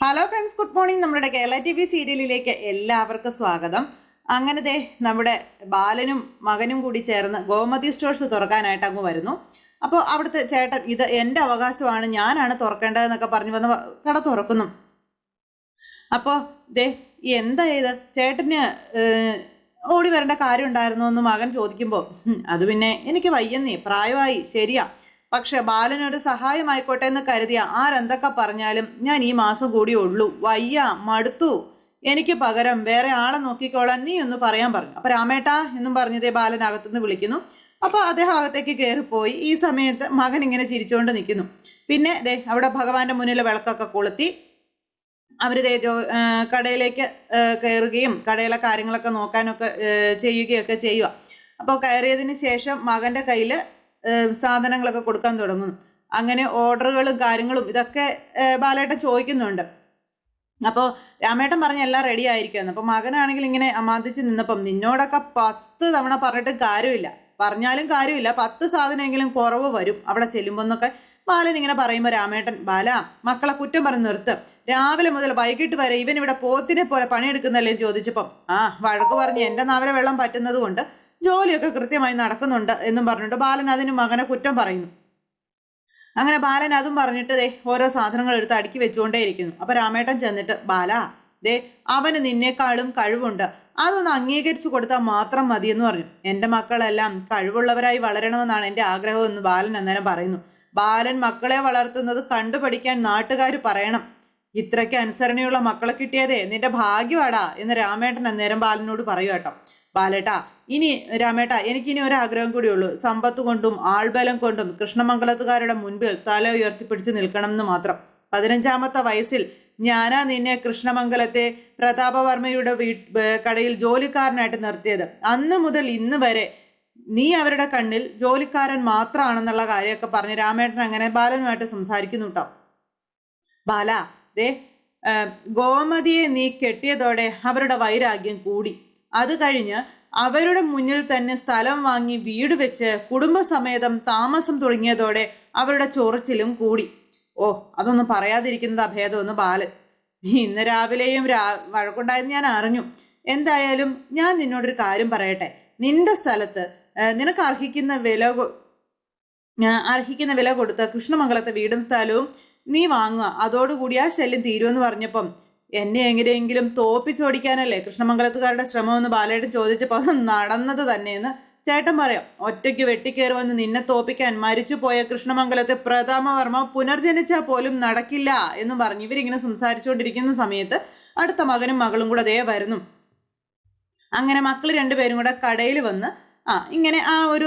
Hello friends good morning നമ്മുടെ Kerala T V സീരിയലിലേക്ക് എല്ലാവർക്കും സ്വാഗതം. അങ്ങനെ ദേ നമ്മുടെ ബാലനും മകനും കൂടി ചേർന്ന് ഗോമതി സ്റ്റോഴ്സ് തുറക്കാനായിട്ട് അങ്ങ് വരുന്നു. അപ്പോൾ അവിടുത്തെ ചേട്ടൻ ഇത് എന്റെ അവകാശമാണ് ഞാനാണ് തുറക്കേണ്ടതെന്നൊക്കെ പറഞ്ഞു വന്ന് കട തുറക്കുന്നു. അപ്പോൾ ദേ എന്താ ഇത്? ചേട്ടന് ഓടി വരേണ്ട കാര്യം ഉണ്ടായിരുന്നു എന്ന് മകൻ ചോദിക്കുമ്പോൾ അത് പിന്നെ എനിക്ക് വയ്യന്നേ പ്രായമായി ശരിയാ. പക്ഷെ ബാലനൊരു സഹായമായിക്കോട്ടെ എന്ന് കരുതിയ ആരെന്തൊക്കെ പറഞ്ഞാലും ഞാൻ ഈ മാസം കൂടി ഉള്ളൂ. വയ്യ മടുത്തു. എനിക്ക് പകരം വേറെ ആളെ നോക്കിക്കോളാൻ നീ ഒന്ന് പറയാൻ പറഞ്ഞു. അപ്പൊ രാമേട്ടാ എന്നും പറഞ്ഞതേ ബാലൻ അകത്തുനിന്ന് വിളിക്കുന്നു. അപ്പൊ അദ്ദേഹം അകത്തേക്ക് കയറിപ്പോയി. ഈ സമയത്ത് മകൻ ഇങ്ങനെ ചിരിച്ചുകൊണ്ട് നിൽക്കുന്നു. പിന്നെ ദേ അവിടെ ഭഗവാന്റെ മുന്നിൽ വിളക്കൊക്കെ കൊളുത്തി. അവർ ദേ ജോ കടയിലേക്ക് കയറുകയും കടയിലെ കാര്യങ്ങളൊക്കെ നോക്കാനൊക്കെ ചെയ്യുകയൊക്കെ ചെയ്യുക അപ്പോൾ കയറിയതിന് ശേഷം മകന്റെ കയ്യിൽ സാധനങ്ങളൊക്കെ കൊടുക്കാൻ തുടങ്ങുന്നു അങ്ങനെ ഓർഡറുകളും കാര്യങ്ങളും ഇതൊക്കെ ബാലേട്ട ബാലേട്ടൻ ചോദിക്കുന്നുണ്ട്. അപ്പോൾ രാമേട്ടൻ പറഞ്ഞ എല്ലാം റെഡി ആയിരിക്കുമെന്ന് അപ്പോൾ മകനാണെങ്കിൽ ഇങ്ങനെ അമാന്തിച്ച് നിന്നപ്പം നിന്നോടൊക്കെ പത്ത് തവണ പറഞ്ഞിട്ട് കാര്യമില്ല. പറഞ്ഞാലും കാര്യമില്ല. പത്ത് സാധനമെങ്കിലും കുറവ് വരും. അവിടെ ചെല്ലുമ്പോൾ എന്നൊക്കെ ബാലൻ ഇങ്ങനെ പറയുമ്പോൾ രാമേട്ടൻ ബാല മക്കളെ കുറ്റം പറഞ്ഞ് നിർത്ത്. രാവിലെ മുതൽ വൈകിട്ട് വരെ ഇവൻ ഇവിടെ പോത്തിനെ പോലെ പണിയെടുക്കുന്നല്ലേ? ചോദിച്ചപ്പം ആ വഴക്ക് പറഞ്ഞ് എന്റെ നാവിലെ വെള്ളം പറ്റുന്നത് കൊണ്ട് ജോലിയൊക്കെ കൃത്യമായി നടക്കുന്നുണ്ട് എന്നും പറഞ്ഞിട്ട് ബാലൻ അതിന് മകനെ കുറ്റം പറയുന്നു. അങ്ങനെ ബാലൻ അതും പറഞ്ഞിട്ട് ദേ ഓരോ സാധനങ്ങൾ എടുത്ത് അടുക്കി വെച്ചുകൊണ്ടേയിരിക്കുന്നു. അപ്പൊ രാമേട്ടൻ ചെന്നിട്ട് ബാല ദേ അവന് നിന്നേക്കാളും കഴിവുണ്ട്. അതൊന്ന് അംഗീകരിച്ചു കൊടുത്താൽ മാത്രം മതി എന്ന് പറഞ്ഞു. എന്റെ മക്കളെല്ലാം കഴിവുള്ളവരായി വളരണമെന്നാണ് എന്റെ ആഗ്രഹം എന്ന് ബാലൻ അന്നേരം പറയുന്നു. ബാലൻ മക്കളെ വളർത്തുന്നത് കണ്ടുപഠിക്കാൻ നാട്ടുകാർ പറയണം. ഇത്രയ്ക്ക് അനുസരണയുള്ള മക്കളെ കിട്ടിയതേ നിന്റെ ഭാഗ്യമാടാ എന്ന് രാമേട്ടൻ അന്നേരം ബാലനോട് പറയൂ കേട്ടോ. ബാലേട്ടാ ഇനി രാമേട്ട എനിക്കിനി ഒരു ആഗ്രഹം കൂടിയുള്ളൂ സമ്പത്ത് കൊണ്ടും ആൾബലം കൊണ്ടും കൃഷ്ണമംഗലത്തുകാരുടെ മുൻപിൽ തല ഉയർത്തിപ്പിടിച്ച് നിൽക്കണം എന്ന് മാത്രം. പതിനഞ്ചാമത്തെ വയസ്സിൽ ഞാനാ നിന്നെ കൃഷ്ണമംഗലത്തെ പ്രതാപവർമ്മയുടെ വീ കടയിൽ ജോലിക്കാരനായിട്ട് നിർത്തിയത്. അന്ന് മുതൽ ഇന്ന് വരെ നീ അവരുടെ കണ്ണിൽ ജോലിക്കാരൻ മാത്രമാണെന്നുള്ള കാര്യമൊക്കെ പറഞ്ഞ് രാമേട്ടൻ അങ്ങനെ ബാലനുമായിട്ട് സംസാരിക്കുന്നു കേട്ടോ ബാല ദേ ഗോമതിയെ നീ കെട്ടിയതോടെ അവരുടെ വൈരാഗ്യം കൂടി. അത് കഴിഞ്ഞ് അവരുടെ മുന്നിൽ തന്നെ സ്ഥലം വാങ്ങി വീട് വെച്ച് കുടുംബസമേതം താമസം തുടങ്ങിയതോടെ അവരുടെ ചൊറിച്ചിലും കൂടി. ഓ അതൊന്നും പറയാതിരിക്കുന്നത് അഭേദമെന്ന് ബാലൻ ഇന്ന് രാവിലെയും രാ വഴക്കുണ്ടായെന്ന് ഞാൻ അറിഞ്ഞു. എന്തായാലും ഞാൻ നിന്നോടൊരു കാര്യം പറയട്ടെ. നിന്റെ സ്ഥലത്ത് നിനക്ക് അർഹിക്കുന്ന വില അർഹിക്കുന്ന വില കൊടുത്ത കൃഷ്ണമംഗലത്തെ വീടും സ്ഥലവും നീ വാങ്ങുക. അതോടുകൂടി ആ ശല്യം തീരുമെന്ന് പറഞ്ഞപ്പം എന്നെ എങ്ങനെയെങ്കിലും തോപ്പിച്ചോടിക്കാനല്ലേ കൃഷ്ണമംഗലത്തുകാരുടെ ശ്രമമെന്ന് ബാലേട്ടൻ ചോദിച്ചപ്പോൾ നടന്നത് തന്നെയെന്ന് ചേട്ടൻ പറയാം. ഒറ്റയ്ക്ക് വെട്ടിക്കേറി വന്ന് നിന്നെ തോപ്പിക്കാൻ മരിച്ചുപോയ കൃഷ്ണമംഗലത്തെ പ്രഥമവർമ്മ പുനർജനിച്ചാൽ പോലും നടക്കില്ല എന്ന് പറഞ്ഞ് ഇവരിങ്ങനെ സംസാരിച്ചുകൊണ്ടിരിക്കുന്ന സമയത്ത് അടുത്ത മകനും മകളും കൂടെ അതേ വരുന്നു. അങ്ങനെ മക്കൾ രണ്ടുപേരും കൂടെ കടയിൽ വന്ന് ആ ഇങ്ങനെ ആ ഒരു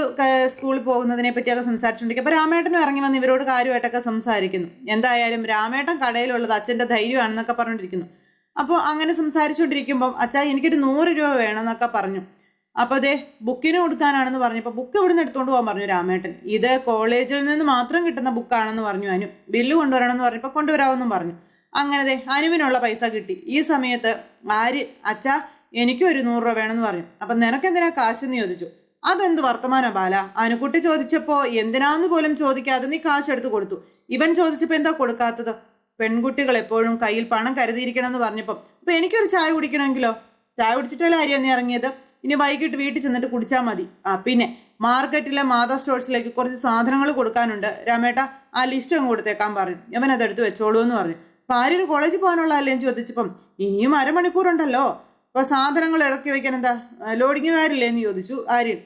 സ്കൂളിൽ പോകുന്നതിനെ പറ്റിയൊക്കെ സംസാരിച്ചുകൊണ്ടിരിക്കും അപ്പൊ രാമേട്ടനും ഇറങ്ങി വന്ന് ഇവരോട് കാര്യമായിട്ടൊക്കെ സംസാരിക്കുന്നു. എന്തായാലും രാമേട്ടൻ കടയിലുള്ളത് അച്ഛന്റെ ധൈര്യമാണെന്നൊക്കെ പറഞ്ഞിരിക്കുന്നു അപ്പോൾ അങ്ങനെ സംസാരിച്ചുകൊണ്ടിരിക്കുമ്പോൾ അച്ഛാ എനിക്കൊരു നൂറ് രൂപ വേണമെന്നൊക്കെ പറഞ്ഞു. അപ്പൊ അതെ ബുക്കിന് കൊടുക്കാനാണെന്ന് പറഞ്ഞപ്പോൾ ബുക്ക് ഇവിടുന്ന് എടുത്തുകൊണ്ട് പോകാൻ പറഞ്ഞു രാമേട്ടൻ. ഇത് കോളേജിൽ നിന്ന് മാത്രം കിട്ടുന്ന ബുക്കാണെന്ന് പറഞ്ഞു അനു. ബില്ല് കൊണ്ടുവരണമെന്ന് പറഞ്ഞപ്പോൾ കൊണ്ടുവരാമെന്നും പറഞ്ഞു. അങ്ങനെ ദേ അനുവിനുള്ള പൈസ കിട്ടി. ഈ സമയത്ത് ആര് അച്ഛാ എനിക്കും ഒരു നൂറ് രൂപ വേണമെന്ന് പറഞ്ഞു. അപ്പൊ നിനക്കെന്തിനാ കാശെന്ന് ചോദിച്ചു? അതെന്ത് വർത്തമാന ബാല? ആനക്കുട്ടി ചോദിച്ചപ്പോ എന്തിനാന്ന് പോലും ചോദിക്കാതെ നീ കാശ് എടുത്ത് കൊടുത്തു. ഇവൻ ചോദിച്ചപ്പോ എന്താ കൊടുക്കാത്തത്? പെൺകുട്ടികൾ എപ്പോഴും കയ്യിൽ പണം കരുതിയിരിക്കണം എന്ന് പറഞ്ഞപ്പം അപ്പൊ എനിക്കൊരു ചായ കുടിക്കണമെങ്കിലോ? ചായ കുടിച്ചിട്ടല്ലേ ആര്യ നീ ഇറങ്ങിയത്? ഇനി വൈകിട്ട് വീട്ടിൽ ചെന്നിട്ട് കുടിച്ചാൽ മതി. ആ പിന്നെ മാർക്കറ്റിലെ മാതാ സ്റ്റോഴ്സിലേക്ക് കുറച്ച് സാധനങ്ങൾ കൊടുക്കാനുണ്ട്. രാമേട്ട ആ ലിസ്റ്റ് അങ്ങ് കൊടുത്തേക്കാൻ പറഞ്ഞു. അവൻ അതെടുത്ത് വെച്ചോളൂ എന്ന് പറഞ്ഞു. ആര്യന് കോളേജിൽ പോകാനുള്ളതല്ലേ എന്ന് ചോദിച്ചപ്പം ഇനിയും അരമണിക്കൂറുണ്ടല്ലോ. അപ്പൊ സാധനങ്ങൾ ഇറക്കി വെക്കാൻ എന്താ? ലോഡിങ്ങുകാരില്ലേ എന്ന് ചോദിച്ചു ആര്യൻ.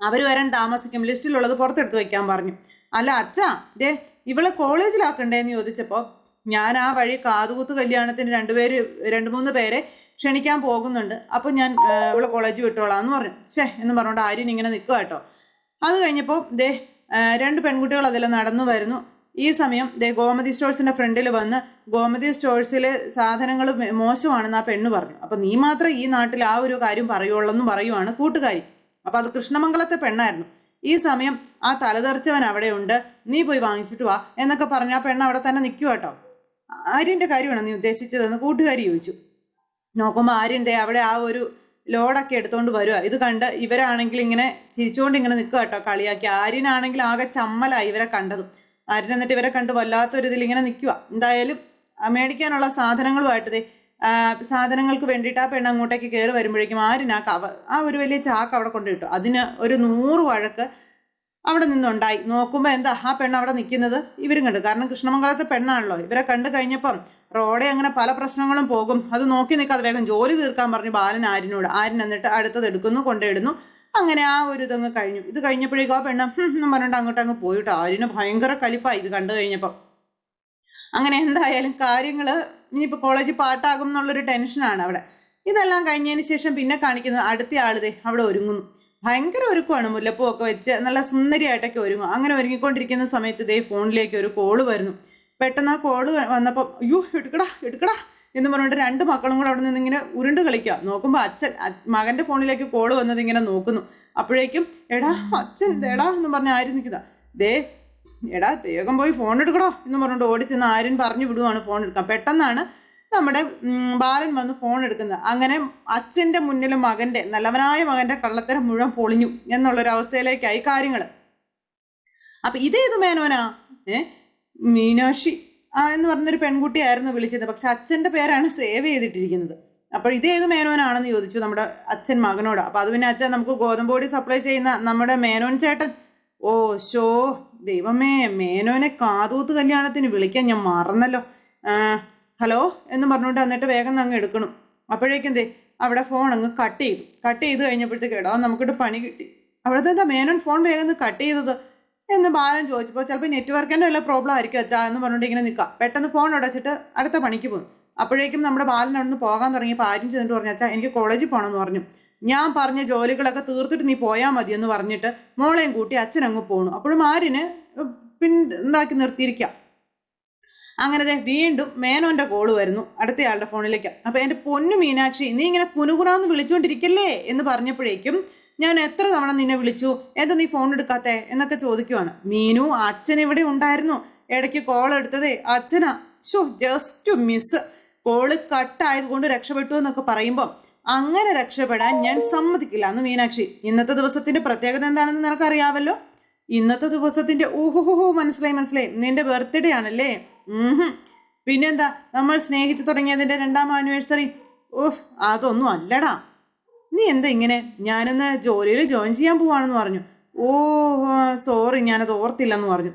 അവർ വരാൻ താമസിക്കും ലിസ്റ്റിലുള്ളത് പുറത്തെടുത്ത് വെക്കാൻ പറഞ്ഞു. അല്ല അച്ഛാ ദേ ഇവളെ കോളേജിലാക്കണ്ടേ എന്ന് ചോദിച്ചപ്പോൾ ഞാൻ ആ വഴി കാതുകുത്ത് കല്യാണത്തിന് രണ്ടുപേര് രണ്ട് മൂന്ന് പേരെ ക്ഷണിക്കാൻ പോകുന്നുണ്ട്. അപ്പോൾ ഞാൻ ഇവളെ കോളേജിൽ വിട്ടോളാം എന്ന് പറഞ്ഞു. ഛേ എന്ന് പറഞ്ഞുകൊണ്ട് ആര്യൻ ഇങ്ങനെ നിൽക്കുക കേട്ടോ. അത് കഴിഞ്ഞപ്പോൾ ദേ രണ്ട് പെൺകുട്ടികൾ അതിൽ നടന്നു വരുന്നു. ഈ സമയം ദേ ഗോമതി സ്റ്റോഴ്സിന്റെ ഫ്രണ്ടിൽ വന്ന് ഗോമതി സ്റ്റോഴ്സിലെ സാധനങ്ങൾ മോശമാണെന്ന് ആ പെണ്ണ് പറഞ്ഞു. അപ്പൊ നീ മാത്രം ഈ നാട്ടിൽ ആ ഒരു കാര്യം പറയുള്ളൂ പറയുവാണ് കൂട്ടുകാരി. അപ്പൊ അത് കൃഷ്ണമംഗലത്തെ പെണ്ണായിരുന്നു. ഈ സമയം ആ തലതെറിച്ചവൻ അവിടെയുണ്ട്. നീ പോയി വാങ്ങിച്ചിട്ട് വാ എന്നൊക്കെ പറഞ്ഞ ആ പെണ്ണ് അവിടെ തന്നെ നിൽക്കുക കേട്ടോ ആര്യന്റെ കാര്യമാണ് നീ ഉദ്ദേശിച്ചതെന്ന് കൂട്ടുകാരി ചോദിച്ചു. നോക്കുമ്പോൾ ആര്യന്റെ അവിടെ ആ ഒരു ലോഡൊക്കെ എടുത്തുകൊണ്ട് വരുക ഇത് കണ്ട് ഇവരാണെങ്കിൽ ഇങ്ങനെ ചിരിച്ചുകൊണ്ട് ഇങ്ങനെ നിൽക്കുക കേട്ടോ കളിയാക്കി. ആര്യനാണെങ്കിൽ ആകെ ചമ്മലായി ഇവരെ കണ്ടതും. ആര്യൻ എന്നിട്ട് ഇവരെ കണ്ട് വല്ലാത്തൊരു ഇതിൽ ഇങ്ങനെ നിൽക്കുക എന്തായാലും മേടിക്കാനുള്ള സാധനങ്ങളുമായിട്ട് ദേ സാധനങ്ങൾക്ക് വേണ്ടിയിട്ട് ആ പെണ്ണ് അങ്ങോട്ടേക്ക് കയറി വരുമ്പോഴേക്കും ആരിനാ കവ ആ ഒരു വലിയ ചാക്ക് അവിടെ കൊണ്ടിട്ടു അതിന് ഒരു നൂറ് വഴക്ക് അവിടെ നിന്നുണ്ടായി. നോക്കുമ്പോൾ എന്താ ആ പെണ്ണ് അവിടെ നിൽക്കുന്നത്? ഇവരും കണ്ടു. കാരണം കൃഷ്ണമംഗലത്തെ പെണ്ണാണല്ലോ. ഇവരെ കണ്ടു കഴിഞ്ഞപ്പം റോഡേ അങ്ങനെ പല പ്രശ്നങ്ങളും പോകും. അത് നോക്കി നിൽക്കാതെ വേഗം ജോലി തീർക്കാൻ പറഞ്ഞു ബാലൻ ആരിനോട് ആരിൻ എന്നിട്ട് അടുത്തത് എടുക്കുന്നു കൊണ്ടിടുന്നു അങ്ങനെ ആ ഒരു ഇതങ്ങ് കഴിഞ്ഞു. ഇത് കഴിഞ്ഞപ്പോഴേക്കും ആ പെണ്ണ് എന്നും പറഞ്ഞിട്ട് അങ്ങോട്ട് അങ്ങ് പോയിട്ട് ആര്യന് ഭയങ്കര കലിപ്പായി ഇത് കണ്ടു കഴിഞ്ഞപ്പം. അങ്ങനെ എന്തായാലും കാര്യങ്ങൾ ഇനിയിപ്പോൾ കോളേജിൽ പാട്ടാകും എന്നുള്ളൊരു ടെൻഷനാണ് അവിടെ. ഇതെല്ലാം കഴിഞ്ഞതിന് ശേഷം പിന്നെ കാണിക്കുന്നത് അടുത്ത ആളുതേ അവിടെ ഒരുങ്ങുന്നു. ഭയങ്കര ഒരുക്കമാണ് മുല്ലപ്പൂ ഒക്കെ വെച്ച് നല്ല സുന്ദരിയായിട്ടൊക്കെ ഒരുങ്ങും. അങ്ങനെ ഒരുങ്ങിക്കൊണ്ടിരിക്കുന്ന സമയത്ത് ഇതേ ഫോണിലേക്ക് ഒരു കോൾ വരുന്നു. പെട്ടെന്ന് ആ കോൾ വന്നപ്പോൾ അയ്യോ എടുക്കടാ എടുക്കടാ. എന്ന് പറഞ്ഞിട്ട് രണ്ട് മക്കളും കൂടെ അവിടെ നിന്ന് ഇങ്ങനെ ഉരുണ്ട് കളിക്കുക. നോക്കുമ്പോൾ അച്ഛൻ മകന്റെ ഫോണിലേക്ക് കോൾ വന്നത് ഇങ്ങനെ നോക്കുന്നു. അപ്പോഴേക്കും എടാ അച്ഛൻ എടാ എന്ന് പറഞ്ഞ് ആര് നിൽക്കുന്ന? ദേ എടാ വേഗം പോയി ഫോൺ എടുക്കടോ എന്ന് പറഞ്ഞിട്ട് ഓടിച്ചെന്ന് ആര്യൻ പറഞ്ഞു വിടുവാണ് ഫോൺ എടുക്കാൻ. പെട്ടെന്നാണ് നമ്മുടെ ബാലൻ വന്ന് ഫോൺ എടുക്കുന്നത്. അങ്ങനെ അച്ഛന്റെ മുന്നിൽ മകന്റെ നല്ലവനായ മകന്റെ കള്ളത്തരം മുഴുവൻ പൊളിഞ്ഞു എന്നുള്ളൊരു അവസ്ഥയിലേക്കായി കാര്യങ്ങൾ അപ്പൊ ഇതേത് മേനോനാ? ഏ? മീനാക്ഷി. എന്ന് പറഞ്ഞൊരു പെൺകുട്ടിയായിരുന്നു വിളിച്ചത്. പക്ഷെ അച്ഛന്റെ പേരാണ് സേവ് ചെയ്തിട്ടിരിക്കുന്നത്. അപ്പോൾ ഇത് ഏത് മേനോനാണെന്ന് ചോദിച്ചു നമ്മുടെ അച്ഛൻ മകനോട്. അപ്പൊ അത് പിന്നെ അച്ഛൻ നമുക്ക് ഗോതമ്പോടി സപ്ലൈ ചെയ്യുന്ന നമ്മുടെ മേനോൻ ചേട്ടൻ. ഓ ഷോ ദൈവമേ മേനോനെ കാതൂത്ത് കല്യാണത്തിന് വിളിക്കാൻ ഞാൻ മറന്നല്ലോ. ഹലോ എന്ന് പറഞ്ഞുകൊണ്ട് എന്നിട്ട് വേഗം അങ്ങ് എടുക്കണം. അപ്പോഴേക്കും എന്തേ അവിടെ ഫോൺ അങ്ങ് കട്ട് ചെയ്തു. കട്ട് ചെയ്ത് കഴിഞ്ഞപ്പോഴത്തേക്ക് എടാ നമുക്കിട്ട് പണി കിട്ടി. അവിടെ എന്താ മേനോൻ ഫോൺ വേഗം കട്ട് ചെയ്തത്? എന്ന് ബാലൻ ചോദിച്ചപ്പോൾ ചിലപ്പോൾ നെറ്റ്വർക്കിന്റെ വല്ല പ്രോബ്ലം ആയിരിക്കും അച്ഛാ എന്ന് പറഞ്ഞിട്ട് ഇങ്ങനെ നിൽക്കുക പെട്ടെന്ന് ഫോൺ അടച്ചിട്ട് അടുത്ത പണിക്ക് പോകും അപ്പോഴേക്കും നമ്മുടെ ബാലൻ അവിടെ നിന്ന് പോകാൻ തുടങ്ങിയപ്പോൾ ആരും ചെന്നിട്ട് പറഞ്ഞു അച്ഛാ എനിക്ക് കോളേജിൽ പോകണമെന്ന് പറഞ്ഞു. ഞാൻ പറഞ്ഞ ജോലികളൊക്കെ തീർത്തിട്ട് നീ പോയാൽ മതി എന്ന് പറഞ്ഞിട്ട് മോളെയും കൂട്ടി അച്ഛൻ അങ്ങ് പോണു അപ്പോഴും ആരിന് പിൻ എന്താക്കി നിർത്തിയിരിക്കാം. അങ്ങനെ വീണ്ടും മേനോന്റെ കോൾ വരുന്നു അടുത്തയാളുടെ ഫോണിലേക്ക് അപ്പൊ എന്റെ പൊന്നു മീനാക്ഷി നീ ഇങ്ങനെ പുനുകുറാന്ന് വിളിച്ചുകൊണ്ടിരിക്കല്ലേ എന്ന് പറഞ്ഞപ്പോഴേക്കും ഞാൻ എത്ര തവണ നിന്നെ വിളിച്ചു? എന്താ നീ ഫോൺ എടുക്കാത്തെ? എന്നൊക്കെ ചോദിക്കുവാണ്. മീനു അച്ഛൻ ഇവിടെ ഉണ്ടായിരുന്നു? ഇടയ്ക്ക് കോൾ എടുത്തതേ അച്ഛനാ. ഷോ ജസ്റ്റ് മിസ് കോൾ കട്ടായത് കൊണ്ട് രക്ഷപ്പെട്ടു എന്നൊക്കെ പറയുമ്പോൾ അങ്ങനെ രക്ഷപ്പെടാൻ ഞാൻ സമ്മതിക്കില്ല എന്ന് മീനാക്ഷി. ഇന്നത്തെ ദിവസത്തിന്റെ പ്രത്യേകത എന്താണെന്ന് നിനക്കറിയാവല്ലോ? ഇന്നത്തെ ദിവസത്തിന്റെ ഊഹുഹുഹു മനസ്സിലായി മനസ്സിലായി. നിന്റെ ബർത്ത്ഡേ ആണല്ലേ? പിന്നെന്താ? നമ്മൾ സ്നേഹിച്ചു തുടങ്ങിയതിന്റെ രണ്ടാം ആനിവേഴ്സറി ഓഹ് അതൊന്നും അല്ലടാ. നീ എന്താ ഇങ്ങനെ? ഞാനിന്ന് ജോലിയിൽ ജോയിൻ ചെയ്യാൻ പോവാണെന്ന് പറഞ്ഞു. ഓ സോറി ഞാനത് ഓർത്തില്ലെന്ന് പറഞ്ഞു.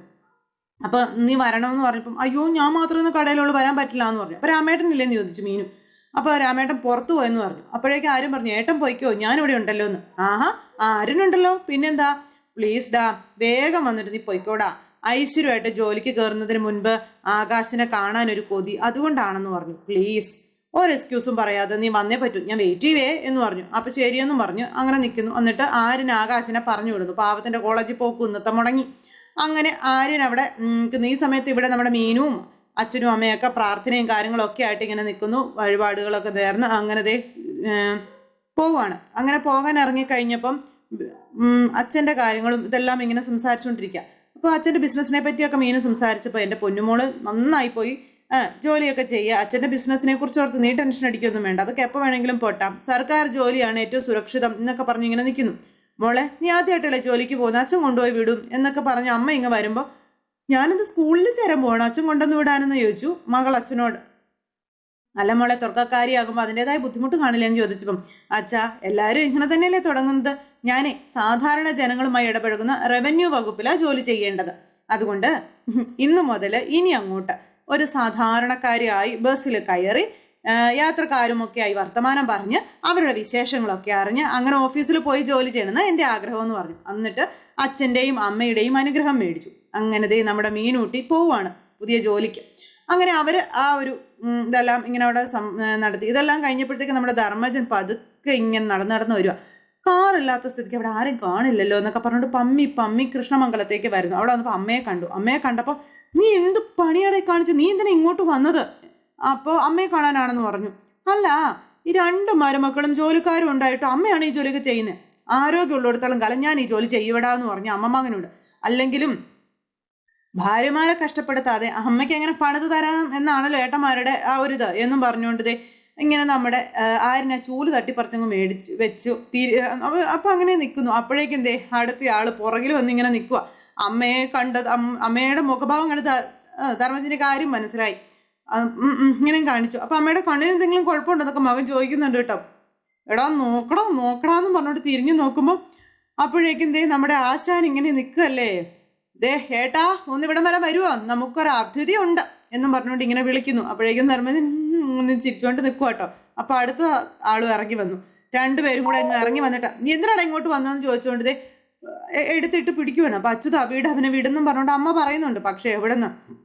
അപ്പൊ നീ വരണമെന്ന് പറഞ്ഞപ്പം അയ്യോ ഞാൻ മാത്രമേ ഇന്ന് കടയിലുള്ള വരാൻ പറ്റില്ല എന്ന് പറഞ്ഞു. അപ്പൊ രാമേട്ടനില്ലെന്ന് ചോദിച്ചു മീനു. അപ്പൊ രാമേട്ടൻ പുറത്തു പോയെന്ന് പറഞ്ഞു. അപ്പോഴേക്കും ആരും പറഞ്ഞു ഏട്ടൻ പോയിക്കോ ഞാൻ ഇവിടെ ഉണ്ടല്ലോ എന്ന്. ആഹാ ആരുന്നുണ്ടല്ലോ? പിന്നെന്താ? പ്ലീസ് ഡാ വേഗം വന്നിട്ട് നീ പോയിക്കോടാ. ഐശ്വര്യമായിട്ട് ജോലിക്ക് കയറുന്നതിന് മുൻപ് ആകാശിനെ കാണാൻ ഒരു കൊതി അതുകൊണ്ടാണെന്ന് പറഞ്ഞു. പ്ലീസ് ഒരു എക്സ്ക്യൂസും പറയാതെ നീ വന്നേ പറ്റൂ. ഞാൻ വെയിറ്റ് ചെയ്യേ എന്ന് പറഞ്ഞു. അപ്പൊ ശരിയെന്നും പറഞ്ഞു. അങ്ങനെ നിൽക്കുന്നു എന്നിട്ട് ആര്യൻ ആകാശിനെ പറഞ്ഞു വിടുന്നു. പാവത്തിന്റെ കോളേജിൽ പോക്കു ഇന്നത്തെ മുടങ്ങി. അങ്ങനെ ആര്യൻ അവിടെ ഈ സമയത്ത് ഇവിടെ നമ്മുടെ മീനും അച്ഛനും അമ്മയൊക്കെ പ്രാർത്ഥനയും കാര്യങ്ങളൊക്കെ ആയിട്ട് ഇങ്ങനെ നിൽക്കുന്നു വഴിപാടുകളൊക്കെ നേർന്ന് അങ്ങനെ ദേ പോവാണ്. അങ്ങനെ പോകാൻ ഇറങ്ങിക്കഴിഞ്ഞപ്പം അച്ഛന്റെ കാര്യങ്ങളും ഇതെല്ലാം ഇങ്ങനെ സംസാരിച്ചുകൊണ്ടിരിക്കുക അപ്പോൾ അച്ഛന്റെ ബിസിനസ്സിനെ പറ്റിയൊക്കെ മീനും സംസാരിച്ചപ്പോൾ എന്റെ പൊന്നുമോൾ നന്നായി പോയി. ജോലിയൊക്കെ ചെയ്യുക. അച്ഛന്റെ ബിസിനസ്സിനെ കുറിച്ച് ഓർത്ത് നീ ടെൻഷൻ അടിക്കൊന്നും വേണ്ട. അതൊക്കെ എപ്പോൾ വേണമെങ്കിലും പോട്ടാം. സർക്കാർ ജോലിയാണ് ഏറ്റവും സുരക്ഷിതം എന്നൊക്കെ പറഞ്ഞ് ഇങ്ങനെ നിൽക്കുന്നു മോളെ നീ ആദ്യമായിട്ടല്ലേ ജോലിക്ക് പോകുന്നത് അച്ഛൻ കൊണ്ടുപോയി വിടും എന്നൊക്കെ പറഞ്ഞ് അമ്മ ഇങ്ങ് വരുമ്പോൾ ഞാനിത് സ്കൂളിൽ ചേരാൻ പോകണം അച്ഛൻ കൊണ്ടുവന്ന് വിടാനെന്ന് ചോദിച്ചു. മകൾ അച്ഛനോട് അല്ല മോളെ തുറക്കക്കാരിയാകുമ്പോൾ അതിന്റെതായ ബുദ്ധിമുട്ട് കാണില്ല? എന്ന് ചോദിച്ചപ്പം അച്ഛാ എല്ലാവരും ഇങ്ങനെ തന്നെയല്ലേ തുടങ്ങുന്നത്? ഞാനേ സാധാരണ ജനങ്ങളുമായി ഇടപഴകുന്ന റവന്യൂ വകുപ്പിലാണ് ജോലി ചെയ്യേണ്ടത്. അതുകൊണ്ട് ഇന്നു മുതൽ ഇനി അങ്ങോട്ട് ഒരു സാധാരണക്കാരിയായി ബസ്സിൽ കയറി യാത്രക്കാരുമൊക്കെയായി വർത്തമാനം പറഞ്ഞ് അവരുടെ വിശേഷങ്ങളൊക്കെ അറിഞ്ഞ് അങ്ങനെ ഓഫീസിൽ പോയി ജോലി ചെയ്യണമെന്ന് എന്റെ ആഗ്രഹം എന്ന് പറഞ്ഞു. എന്നിട്ട് അച്ഛന്റെയും അമ്മയുടെയും അനുഗ്രഹം മേടിച്ചു. അങ്ങനെ ദേ നമ്മുടെ മീനൂട്ടി പോവുകയാണ് പുതിയ ജോലിക്ക്. അങ്ങനെ അവർ ആ ഒരു ഇതെല്ലാം ഇങ്ങനെ അവിടെ നടത്തി. ഇതെല്ലാം കഴിഞ്ഞപ്പോഴത്തേക്ക് നമ്മുടെ ധർമ്മജൻ പതുക്കെ ഇങ്ങനെ നടന്ന് നടന്ന് വരിക. കാറില്ലാത്ത സ്ഥിതിക്ക് അവിടെ ആരും കാണില്ലല്ലോ എന്നൊക്കെ പറഞ്ഞിട്ട് പമ്മി പമ്മി കൃഷ്ണമംഗലത്തേക്ക് വരുന്നു. അവിടെ വന്നപ്പോൾ അമ്മയെ കണ്ടു. അമ്മയെ കണ്ടപ്പോൾ നീ എന്ത് പണിയാടെ കാണിച്ച്? നീ എന്തിനാ ഇങ്ങോട്ട് വന്നത്? അപ്പോ അമ്മയെ കാണാനാണെന്ന് പറഞ്ഞു. അല്ല ഈ രണ്ട് മരുമക്കളും ജോലിക്കാരും ഉണ്ടായിട്ട് അമ്മയാണ് ഈ ജോലിയൊക്കെ ചെയ്യുന്നത് ആരോഗ്യമുള്ളിടത്തോളം കാലം ഞാൻ ഈ ജോലി ചെയ്യപ്പെടാന്ന് പറഞ്ഞു അമ്മമ്മകനോട് അല്ലെങ്കിലും ഭാര്യമാരെ കഷ്ടപ്പെടുത്താതെ അമ്മയ്ക്ക് എങ്ങനെ പണിത് തരാം എന്നാണല്ലോ ഏട്ടന്മാരുടെ ആ ഒരു ഇത്? എന്നും പറഞ്ഞുകൊണ്ട് ദേ ഇങ്ങനെ നമ്മുടെ ആരിനെ ചൂൽ തട്ടിപ്പറിച്ചങ്ങ് മേടിച്ച് വെച്ചു. തീരെ അപ്പൊ- അപ്പൊ അങ്ങനെ നിൽക്കുന്നു അപ്പോഴേക്കും ദേ അടുത്ത ആൾ പുറകിൽ വന്ന് ഇങ്ങനെ നിൽക്കുക അമ്മയെ കണ്ടത് അമ്മയുടെ മുഖഭാവം കണ്ട് ധർമ്മജിന്റെ കാര്യം മനസ്സിലായി. ഇങ്ങനെ കാണിച്ചു. അപ്പൊ അമ്മയുടെ കണ്ണിന് എന്തെങ്കിലും കുഴപ്പമുണ്ടെന്നൊക്കെ മകൻ ചോദിക്കുന്നുണ്ട് കേട്ടോ. എടാ നോക്കടാ നോക്കടാന്ന് പറഞ്ഞോണ്ട് തിരിഞ്ഞു നോക്കുമ്പോ അപ്പോഴേക്കും ദേ നമ്മുടെ ആശാൻ ഇങ്ങനെ നിൽക്കല്ലേ ദേ ഏട്ടാ ഒന്ന് ഇവിടം വരെ വരുവോ? നമുക്കൊരു അതിഥി ഉണ്ട് എന്നും പറഞ്ഞുകൊണ്ട് ഇങ്ങനെ വിളിക്കുന്നു. അപ്പോഴേക്കും ധർമ്മജൻ ചിരിച്ചുകൊണ്ട് നിൽക്കുക കേട്ടോ. അപ്പൊ അടുത്ത ആളും ഇറങ്ങി വന്നു. രണ്ടുപേരും കൂടെ അങ്ങ് ഇറങ്ങി വന്നിട്ട് നീ എന്തിനാണ് ഇങ്ങോട്ട് വന്നതെന്ന് ചോദിച്ചുകൊണ്ട് ദേ എടുത്തിട്ട് പിടിക്കുവാണ് അപ്പൊ അച്യുത വീട് അവനെ വിടുന്നും പറഞ്ഞോണ്ട് അമ്മ പറയുന്നുണ്ട് പക്ഷെ എവിടെന്ന്?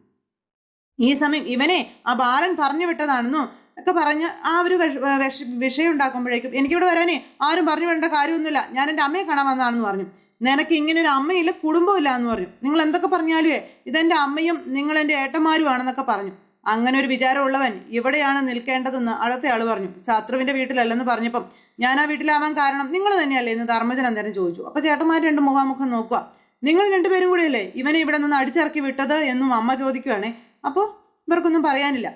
ഈ സമയം ഇവനെ ആ ബാലൻ പറഞ്ഞു വിട്ടതാണെന്നോ ഒക്കെ പറഞ്ഞ് ആ ഒരു വിഷ- വിഷ- വിഷയം ഉണ്ടാക്കുമ്പോഴേക്കും എനിക്കിവിടെ വരാനേ ആരും പറഞ്ഞു വേണ്ട കാര്യമൊന്നുമില്ല. ഞാൻ എന്റെ അമ്മയെ കാണാൻ വന്നതാണെന്ന് പറഞ്ഞു. നിനക്ക് ഇങ്ങനെ ഒരു അമ്മയില്ല കുടുംബമില്ല എന്ന് പറഞ്ഞു. നിങ്ങൾ എന്തൊക്കെ പറഞ്ഞാലുവേ ഇതെന്റെ അമ്മയും നിങ്ങൾ എന്റെ ഏട്ടന്മാരുമാണെന്നൊക്കെ പറഞ്ഞു. അങ്ങനെ ഒരു വിചാരമുള്ളവൻ ഇവിടെയാണ് നിൽക്കേണ്ടതെന്ന് അടുത്ത ആൾ പറഞ്ഞു. ശത്രുവിന്റെ വീട്ടിലല്ലെന്ന് പറഞ്ഞപ്പം ഞാൻ ആ വീട്ടിലാവാൻ കാരണം നിങ്ങൾ തന്നെയല്ലേ എന്ന് ധർമ്മജൻ അന്നേരം ചോദിച്ചു. അപ്പൊ ചേട്ടന്മാർ രണ്ട് മുഖാമുഖം നോക്കുക. നിങ്ങൾ രണ്ടുപേരും കൂടെയല്ലേ ഇവനെ ഇവിടെ നിന്ന് അടിച്ചിറക്കി വിട്ടത് എന്നും അമ്മ ചോദിക്കുവാണേ. അപ്പോൾ ഇവർക്കൊന്നും പറയാനില്ല.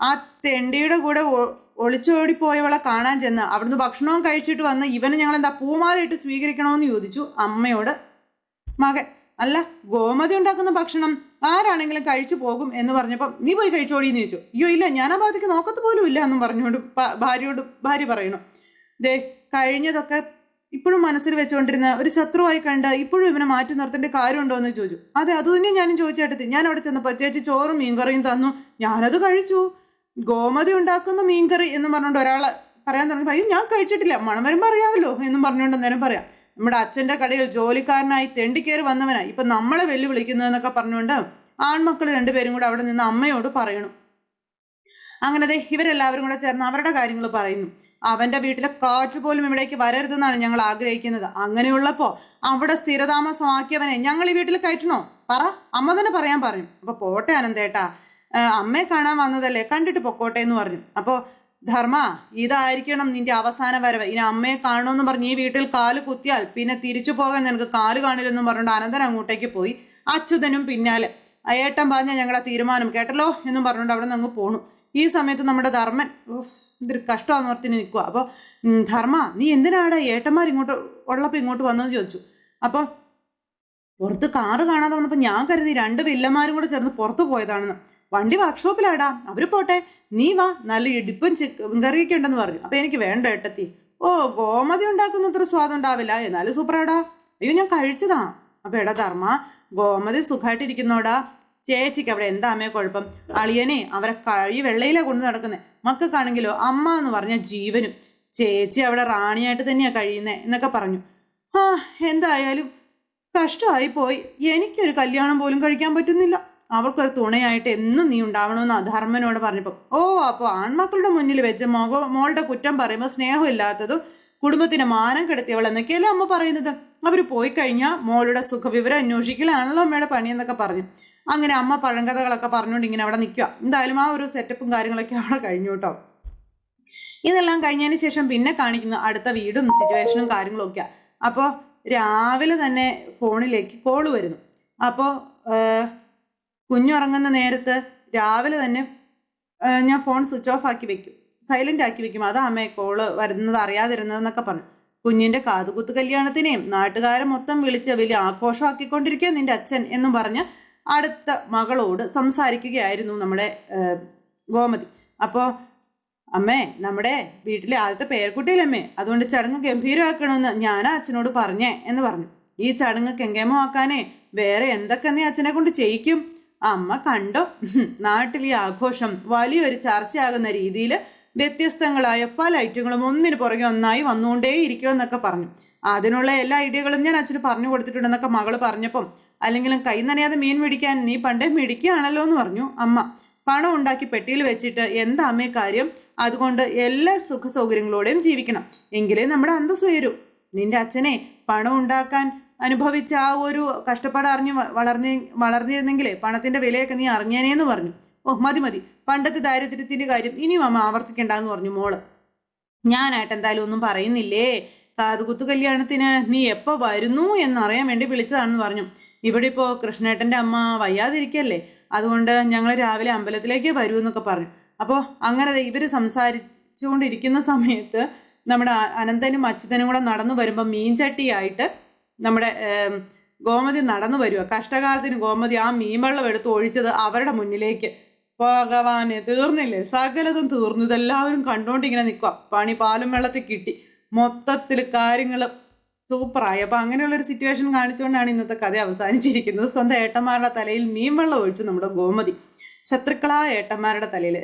ആ തെണ്ടിയുടെ കൂടെ ഒളിച്ചോടിപ്പോയവളെ ഒളിച്ചോടി പോയവളെ കാണാൻ ചെന്ന് അവിടുന്ന് ഭക്ഷണവും കഴിച്ചിട്ട് വന്ന് ഇവന് ഞങ്ങൾ എന്താ പൂമാലയിട്ട് സ്വീകരിക്കണമെന്ന് ചോദിച്ചു അമ്മയോട്. മകൻ അല്ല ഗോമതി ഉണ്ടാക്കുന്ന ഭക്ഷണം ആരാണെങ്കിലും കഴിച്ചു പോകും എന്ന് പറഞ്ഞപ്പോൾ നീ പോയി കഴിച്ചോടി എന്ന് ചോദിച്ചു. അയ്യോ ഇല്ല ഞാൻ ആ ഭാഗത്തേക്ക് നോക്കത്ത് പോലും ഇല്ല എന്നും പറഞ്ഞുകൊണ്ട് ഭാര്യയോട് ഭാര്യ പറയണു. ദേ കഴിഞ്ഞതൊക്കെ ഇപ്പോഴും മനസ്സിൽ വെച്ചുകൊണ്ടിരുന്ന ഒരു ശത്രുവായി കണ്ട് ഇപ്പോഴും ഇവനെ മാറ്റി നിർത്തേണ്ട കാര്യമുണ്ടോ എന്ന് ചോദിച്ചു. അതെ അത് തന്നെ ഞാനും ചോദിച്ചേട്ടത്തി ഞാൻ അവിടെ ചെന്നപ്പോൾ ചേച്ചി ചോറും മീൻകറിയും തന്നു. ഞാനത് കഴിച്ചു. ഗോമതി ഉണ്ടാക്കുന്ന മീൻകറി എന്ന് പറഞ്ഞുകൊണ്ട് ഒരാൾ പറയാൻ തുടങ്ങി. അയ്യോ ഞാൻ കഴിച്ചിട്ടില്ല. മണം വരുമ്പോൾ അറിയാമല്ലോ എന്നും പറഞ്ഞുകൊണ്ട് അന്നേരം പറയാം. നമ്മുടെ അച്ഛന്റെ കടയിൽ ജോലിക്കാരനായി തെണ്ടിക്കേറി വന്നവനായി ഇപ്പൊ നമ്മളെ വെല്ലുവിളിക്കുന്നതെന്നൊക്കെ പറഞ്ഞുകൊണ്ട് ആൺമക്കൾ രണ്ടുപേരും കൂടെ അവിടെ നിന്ന് അമ്മയോട് പറയണം. അങ്ങനെ ദേ ഇവരെല്ലാവരും കൂടെ ചേർന്ന് അവരുടെ കാര്യങ്ങൾ പറയുന്നു. അവന്റെ വീട്ടിലെ കാറ്റ് പോലും ഇവിടേക്ക് വരരുതെന്നാണ് ഞങ്ങൾ ആഗ്രഹിക്കുന്നത്. അങ്ങനെയുള്ളപ്പോ അവിടെ സ്ഥിരതാമസമാക്കിയവനെ ഞങ്ങൾ ഈ വീട്ടിൽ കയറ്റണോ? പറ അമ്മ തന്നെ പറയാൻ പറഞ്ഞു. അപ്പൊ പോട്ടെ അനന്തേട്ടാ. അമ്മയെ കാണാൻ വന്നതല്ലേ? കണ്ടിട്ട് പൊക്കോട്ടെ എന്ന് പറഞ്ഞു. അപ്പോ ധർമ്മ ഇതായിരിക്കണം നിന്റെ അവസാന വരവ്. ഇനി അമ്മയെ കാണണമെന്ന് പറഞ്ഞ് ഈ വീട്ടിൽ കാൽ കുത്തിയാൽ പിന്നെ തിരിച്ചു പോകാൻ നിനക്ക് കാൽ കാണില്ലെന്നും പറഞ്ഞുകൊണ്ട് അനന്തൻ അങ്ങോട്ടേക്ക് പോയി. അച്യുതനും പിന്നാലെ. ഏട്ടം പറഞ്ഞ ഞങ്ങളുടെ തീരുമാനം കേട്ടല്ലോ എന്നും പറഞ്ഞുകൊണ്ട് അവിടെ നിന്ന് അങ്ങ് പോണു. ഈ സമയത്ത് നമ്മുടെ ധർമ്മൻ ഇതൊരു കഷ്ടമാണെന്ന് ഓർത്തിന് നിൽക്കുക അപ്പോൾ ധർമ്മ നീ എന്തിനാടാ ഏട്ടന്മാർ ഇങ്ങോട്ട് ഉള്ളപ്പോൾ ഇങ്ങോട്ട് വന്നതെന്ന് ചോദിച്ചു. അപ്പോൾ പുറത്ത് കാറ് കാണാതെ വന്നപ്പോൾ ഞാൻ കരുതി രണ്ട് വില്ലന്മാരും കൂടെ ചേർന്ന് പുറത്ത് പോയതാണെന്ന്. വണ്ടി വർക്ക്ഷോപ്പിലാടാ. അവർ പോട്ടെ. നീ വാ. നല്ല ഇടിപ്പൻ ചിക്കൻ കറിയൊക്കെ ഉണ്ടെന്ന് പറഞ്ഞു. അപ്പൊ എനിക്ക് വേണ്ട ഏട്ടത്തി. ഓ ഗോമതി ഉണ്ടാക്കുന്ന അത്ര സ്വാദം ഉണ്ടാവില്ല. എന്നാലും സൂപ്പറാടാ. അയ്യോ ഞാൻ കഴിച്ചതാ. അപ്പൊ എടാ ധർമ്മ ഗോമതി സുഖമായിട്ടിരിക്കുന്നോടാ ചേച്ചിക്ക് അവിടെ എന്താ അമ്മയെ കുഴപ്പം? അളിയനെ അവരെ കഴി വെള്ളയിലാ കൊണ്ടു നടക്കുന്നത് മക്കൾക്കാണെങ്കിലോ അമ്മ എന്ന് പറഞ്ഞ ജീവനും. ചേച്ചി അവിടെ റാണിയായിട്ട് തന്നെയാ കഴിയുന്നേ എന്നൊക്കെ പറഞ്ഞു. ആ എന്തായാലും കഷ്ടമായി പോയി. എനിക്കൊരു കല്യാണം പോലും കഴിക്കാൻ പറ്റുന്നില്ല. അവർക്കൊരു തുണയായിട്ട് എന്നും നീ ഉണ്ടാവണമെന്ന് ധർമ്മനോട് പറഞ്ഞപ്പോൾ ഓ അപ്പോൾ ആൺമക്കളുടെ മുന്നിൽ വെച്ച് മോ മോളുടെ കുറ്റം പറയുമ്പോൾ സ്നേഹമില്ലാത്തതും കുടുംബത്തിന് മാനം കെടുത്തിയവൾ എന്നൊക്കെയല്ലേ അമ്മ പറയുന്നത്? അവർ പോയി കഴിഞ്ഞാൽ മോളുടെ സുഖവിവരം അന്വേഷിക്കലാണല്ലോ അമ്മയുടെ പണി എന്നൊക്കെ പറഞ്ഞു. അങ്ങനെ അമ്മ പഴങ്കഥകളൊക്കെ പറഞ്ഞുകൊണ്ട് ഇങ്ങനെ അവിടെ നിൽക്കുക എന്തായാലും ആ ഒരു സെറ്റപ്പും കാര്യങ്ങളൊക്കെ അവിടെ കഴിഞ്ഞു കേട്ടോ. ഇതെല്ലാം കഴിഞ്ഞതിന് ശേഷം പിന്നെ കാണിക്കുന്ന അടുത്ത വീടും സിറ്റുവേഷനും കാര്യങ്ങളും ഒക്കെയാ അപ്പോൾ രാവിലെ തന്നെ ഫോണിലേക്ക് കോൾ വരുന്നു. അപ്പോൾ കുഞ്ഞുറങ്ങുന്ന നേരത്ത് രാവിലെ തന്നെ ഞാൻ ഫോൺ സ്വിച്ച് ഓഫ് ആക്കി വെക്കും. സൈലന്റ് ആക്കി വെക്കും. അതാ അമ്മേ കോൾ വരുന്നത് അറിയാതിരുന്നതെന്നൊക്കെ പറഞ്ഞു. കുഞ്ഞിന്റെ കാതുകുത്ത് കല്യാണത്തിനെയും നാട്ടുകാരെ മൊത്തം വിളിച്ച് വലിയ ആഘോഷമാക്കിക്കൊണ്ടിരിക്കുക നിന്റെ അച്ഛൻ എന്നും പറഞ്ഞ് അടുത്ത മകളോട് സംസാരിക്കുകയായിരുന്നു നമ്മുടെ ഗോമതി. അപ്പോൾ അമ്മേ നമ്മുടെ വീട്ടിലെ ആദ്യത്തെ പേരക്കുട്ടിയിലമ്മേ അതുകൊണ്ട് ചടങ്ങ് ഗംഭീരമാക്കണമെന്ന് ഞാൻ അച്ഛനോട് പറഞ്ഞേ എന്ന് പറഞ്ഞു. ഈ ചടങ്ങ് കെങ്കേമമാക്കാനേ വേറെ എന്തൊക്കെ നീ അച്ഛനെ കൊണ്ട് ചെയ്യിക്കും? അമ്മ കണ്ടോ? നാട്ടിൽ ഈ ആഘോഷം വലിയൊരു ചർച്ചയാകുന്ന രീതിയിൽ വ്യത്യസ്തങ്ങളായ പല ഐറ്റങ്ങളും ഒന്നിനു പുറകെ ഒന്നായി വന്നുകൊണ്ടേ ഇരിക്കുമെന്നൊക്കെ പറഞ്ഞു. അതിനുള്ള എല്ലാ ഐഡിയകളും ഞാൻ അച്ഛന് പറഞ്ഞു കൊടുത്തിട്ടുണ്ടെന്നൊക്കെ മകൾ പറഞ്ഞപ്പം അല്ലെങ്കിലും കൈ നനയാതെ മീൻ മേടിക്കാൻ നീ പണ്ടേ മേടിക്കുകയാണല്ലോ എന്ന് പറഞ്ഞു അമ്മ. പണം ഉണ്ടാക്കി പെട്ടിയിൽ വെച്ചിട്ട് എന്താ അമ്മേ കാര്യം? അതുകൊണ്ട് എല്ലാ സുഖ സൗകര്യങ്ങളോടെയും ജീവിക്കണം. എങ്കിലേ നമ്മുടെ അന്തസ് ഉയരൂ. നിന്റെ അച്ഛനെ പണം ഉണ്ടാക്കാൻ അനുഭവിച്ച ആ ഒരു കഷ്ടപ്പാട് അറിഞ്ഞ് വളർന്നി വളർന്നിരുന്നെങ്കിലേ പണത്തിന്റെ വിലയൊക്കെ നീ അറിഞ്ഞേനേന്ന് പറഞ്ഞു. ഓ മതി മതി. പണ്ടത്തെ ദാരിദ്ര്യത്തിന്റെ കാര്യം ഇനിയും അമ്മ ആവർത്തിക്കണ്ടെന്ന് പറഞ്ഞു മോൾ. ഞാനായിട്ട് എന്തായാലും ഒന്നും പറയുന്നില്ലേ? കാതുകുത്തു കല്യാണത്തിന് നീ എപ്പോ വരുന്നു എന്നറിയാൻ വേണ്ടി വിളിച്ചതാണെന്ന് പറഞ്ഞു. ഇവിടെ ഇപ്പോ കൃഷ്ണേട്ടന്റെ അമ്മ വയ്യാതിരിക്കല്ലേ? അതുകൊണ്ട് ഞങ്ങൾ രാവിലെ അമ്പലത്തിലേക്ക് വരൂ എന്നൊക്കെ പറഞ്ഞു. അപ്പോൾ അങ്ങനെ ഇവർ സംസാരിച്ചുകൊണ്ടിരിക്കുന്ന സമയത്ത് നമ്മുടെ അനന്തനും അച്യുതനും കൂടെ നടന്നു വരുമ്പോൾ മീൻചട്ടിയായിട്ട് നമ്മുടെ ഗോമതി നടന്നു വരുക കഷ്ടകാലത്തിന് ഗോമതി ആ മീൻവെള്ളം എടുത്ത് ഒഴിച്ചത് അവരുടെ മുന്നിലേക്ക്. ഭഗവാനെ തീർന്നില്ലേ? സകലതും തീർന്നു. ഇതെല്ലാവരും കണ്ടുകൊണ്ടിങ്ങനെ നിൽക്കുക പണി പാലും വെള്ളത്തിൽ കിട്ടി. മൊത്തത്തിൽ കാര്യങ്ങൾ സൂപ്പറായി അപ്പൊ അങ്ങനെയുള്ള ഒരു സിറ്റുവേഷൻ കാണിച്ചുകൊണ്ടാണ് ഇന്നത്തെ കഥ അവസാനിച്ചിരിക്കുന്നത്. സ്വന്തം ഏട്ടന്മാരുടെ തലയിൽ മീൻ വെള്ളം ഒഴിച്ചു നമ്മുടെ ഗോമതി. ശത്രുക്കളായ ഏട്ടന്മാരുടെ തലയിൽ.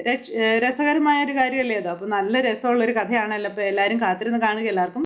രസകരമായ ഒരു കാര്യമല്ലേ അത് അപ്പൊ നല്ല രസമുള്ള ഒരു കഥയാണല്ലോ. അപ്പൊ എല്ലാവരും കാത്തിരുന്ന് കാണുക എല്ലാവർക്കും.